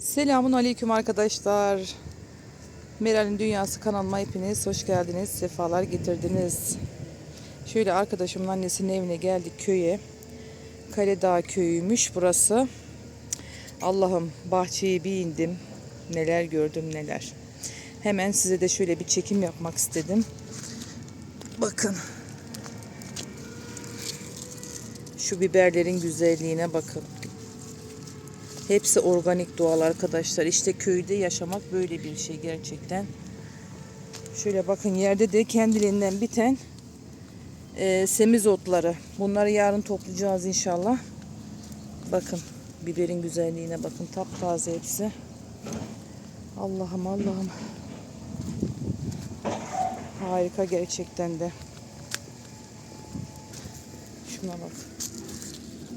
Selamun Aleyküm arkadaşlar. Meral'in Dünyası kanalıma hepiniz hoş geldiniz. Sefalar getirdiniz. Şöyle arkadaşımın annesinin evine geldik köye. Kaledağ köyüymüş burası. Allah'ım bahçeyi bir indim. Neler gördüm neler. Hemen size de şöyle bir çekim yapmak istedim. Bakın. Şu biberlerin güzelliğine bakın. Hepsi organik doğal arkadaşlar. İşte köyde yaşamak böyle bir şey gerçekten. Şöyle bakın yerde de kendiliğinden biten e, semiz otları. Bunları yarın toplayacağız inşallah. Bakın biberin güzelliğine bakın. Taptaze hepsi. Allah'ım Allah'ım. Harika gerçekten de. Şuna bak.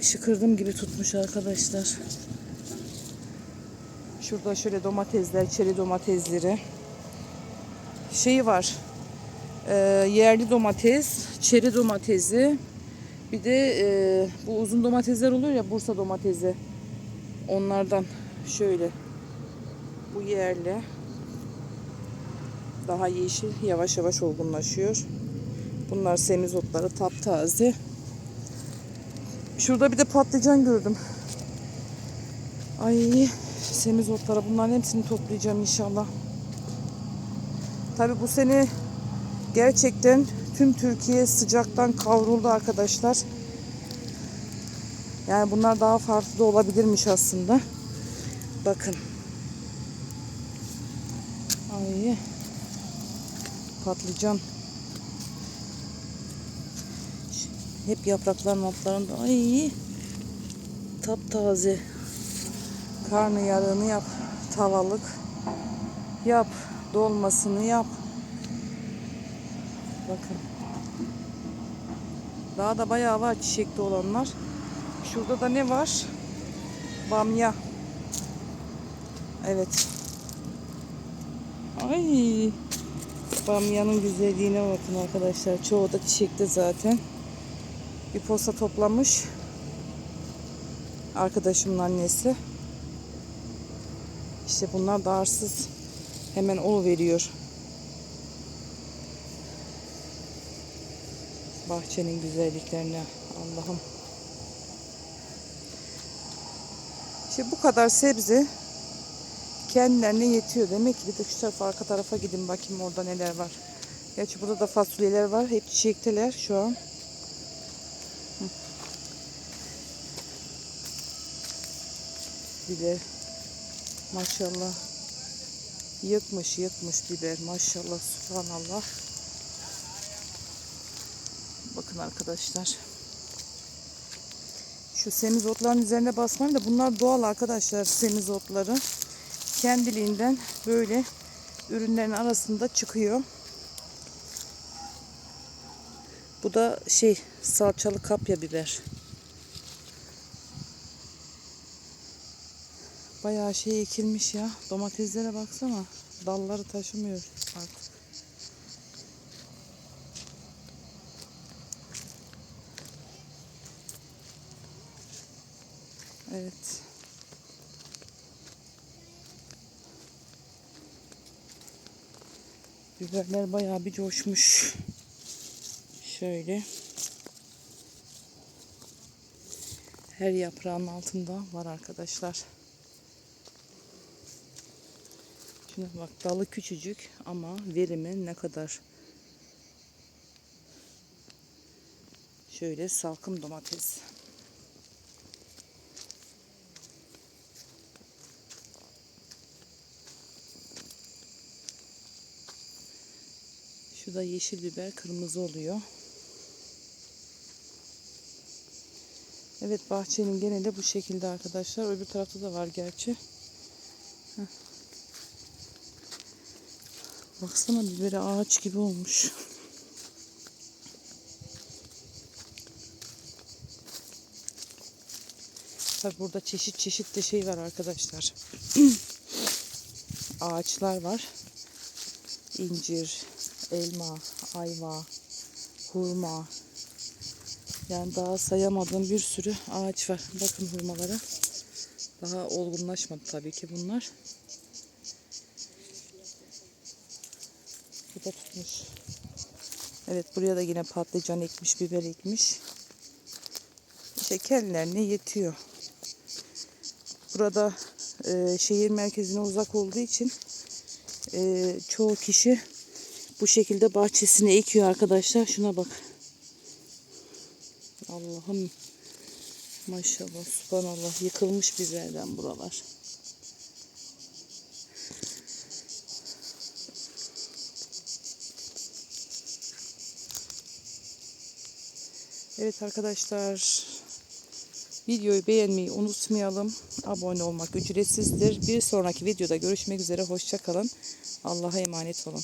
Şıkırdım gibi tutmuş arkadaşlar. Şurada şöyle domatesler, çeri domatesleri. Şeyi var. e, yerli domates, çeri domatesi. Bir de e, bu uzun domatesler oluyor ya Bursa domatesi. Onlardan şöyle. Bu yerli. Daha yeşil, yavaş yavaş olgunlaşıyor. Bunlar semizotları taptaze. Şurada bir de patlıcan gördüm. Ay semizotlara bunların hepsini toplayacağım inşallah. Tabi bu sene gerçekten tüm Türkiye sıcaktan kavruldu arkadaşlar. Yani bunlar daha farklı da olabilirmiş aslında. Bakın. Ay. Patlıcan. Hep yaprakların altlarında. Ay. Taptaze. Karnı yarığını yap. Tavalık. Yap. Dolmasını yap. Bakın. Daha da bayağı var çiçekli olanlar. Şurada da ne var? Bamya. Evet. Ay. Bamyanın güzelliğine bakın arkadaşlar. Çoğu da çiçekte zaten. Bir posta toplamış. Arkadaşımın annesi. İşte bunlar darsız. Hemen ol veriyor. Bahçenin güzelliklerine Allah'ım. İşte bu kadar sebze kendilerine yetiyor. Demek ki bir de şu tarafa arka tarafa gidin bakayım orada neler var. Gerçi burada da fasulyeler var. Hep çiçekteler şu an. Hı. Biber. Maşallah. Yıkmış yıkmış biber. Maşallah. Subhanallah. Bakın arkadaşlar. Şu semizotların üzerine basmayın da bunlar doğal arkadaşlar semizotları. Kendiliğinden böyle ürünlerin arasında çıkıyor. Bu da şey salçalı kapya biber. Bayağı şey ekilmiş ya. Domateslere baksana. Dalları taşımıyor artık. Evet. Biberler bayağı bir coşmuş. Şöyle. Her yaprağın altında var arkadaşlar. Şimdi bak dalı küçücük ama verimi ne kadar. Şöyle salkım domates. Şu da yeşil biber kırmızı oluyor. Evet bahçenin geneli bu şekilde arkadaşlar. Öbür tarafta da var gerçi. Baksana biberi ağaç gibi olmuş. Tabi burada çeşit çeşit de şey var arkadaşlar. Ağaçlar var. İncir, elma, ayva, hurma. Yani daha sayamadığım bir sürü ağaç var. Bakın hurmalara. Daha olgunlaşmadı tabii ki bunlar. Da tutmuş. Evet buraya da yine patlıcan ekmiş, biber ekmiş. İşte kendilerine yetiyor. Burada e, şehir merkezine uzak olduğu için e, çoğu kişi bu şekilde bahçesine ekiyor arkadaşlar. Şuna bak. Allah'ım maşallah subhanallah yıkılmış biberden buralar. Evet arkadaşlar videoyu beğenmeyi unutmayalım. Abone olmak ücretsizdir. Bir sonraki videoda görüşmek üzere. Hoşçakalın. Allah'a emanet olun.